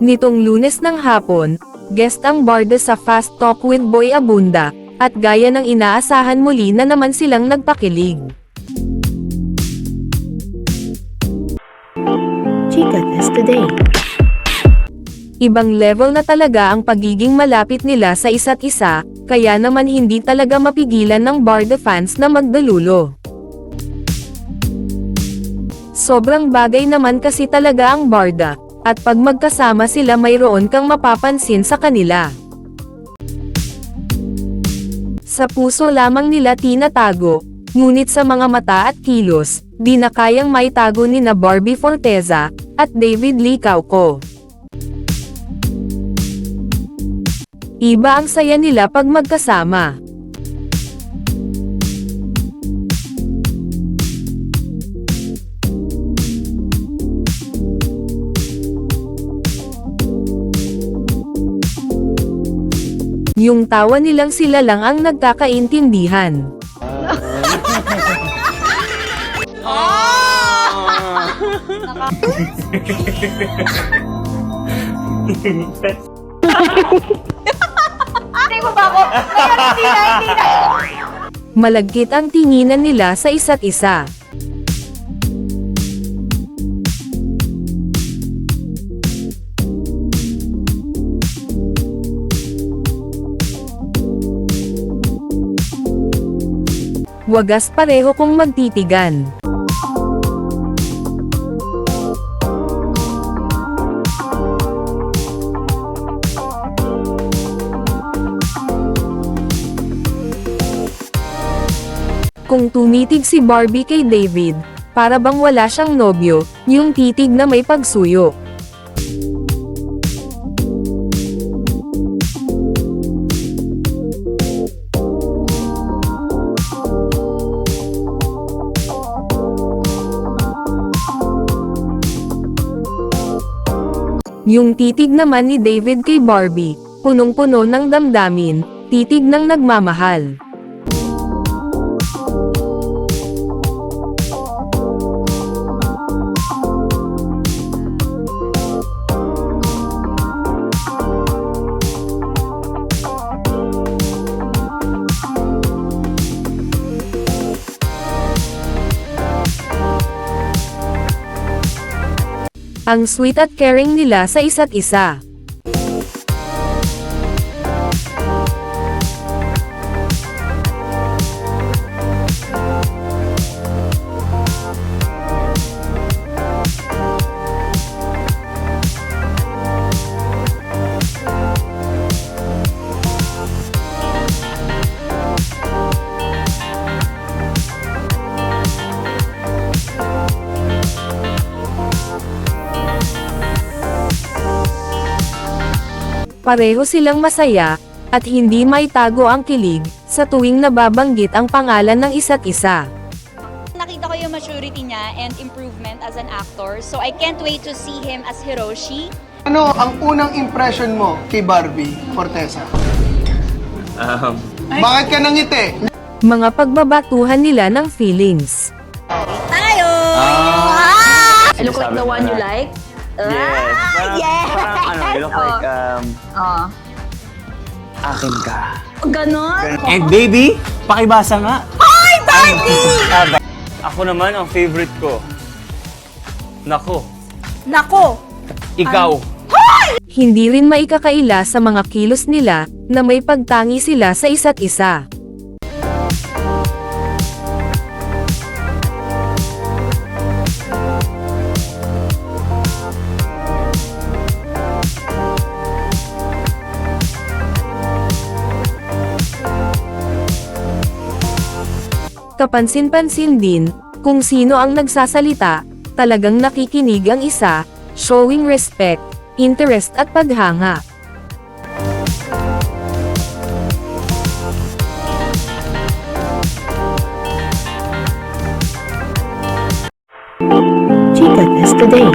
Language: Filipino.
Nitong lunes ng hapon, guest ang barda sa Fast Talk with Boy Abunda, at gaya ng inaasahan muli na naman silang nagpakilig. Chica Test Today. Ibang level na talaga ang pagiging malapit nila sa isa't isa, kaya naman hindi talaga mapigilan ng Barda fans na magdalulo. Sobrang bagay naman kasi talaga ang Barda, at pag magkasama sila mayroon kang mapapansin sa kanila. Sa puso lamang nila tinatago, ngunit sa mga mata at kilos, di na kayang maitago ni na Barbie Forteza, at David Lee Cauco. Iba ang saya nila pag magkasama. Yung tawa nilang sila lang ang nagkakaintindihan. Hindi mo ba ako? Ngayon, hindi na, hindi na. Malagkit ang tinginan nila sa isa't isa. Wagas pareho kong magtitigan. Kung tumitig si Barbie kay David, para bang wala siyang nobyo, yung titig na may pagsuyo. Yung titig naman ni David kay Barbie, punong-puno ng damdamin, titig ng nagmamahal. Ang sweet at caring nila sa isa't isa. Pareho silang masaya, at hindi maitago ang kilig, sa tuwing nababanggit ang pangalan ng isa't isa. Nakita ko yung maturity niya and improvement as an actor. So I can't wait to see him as Hiroshi. Ano ang unang impression mo kay Barbie Fortesa? Um, Bakit ka nangiti? Mga pagbabatuhan nila ng feelings. Tayo! I look like the one you like? Yes. Parang, yes! parang ano, you look like, um, Oh. akin ka. Ganon? And baby, pakibasa nga. Hi, Barbie! Ako naman, ang favorite ko. Nako, Nako! ikaw. Hindi rin maikakaila sa mga kilos nila, na may pagtangi sila sa isa't isa. Kapansin-pansin din, kung sino ang nagsasalita, talagang nakikinig ang isa, showing respect, interest at paghanga. Chica Test Today.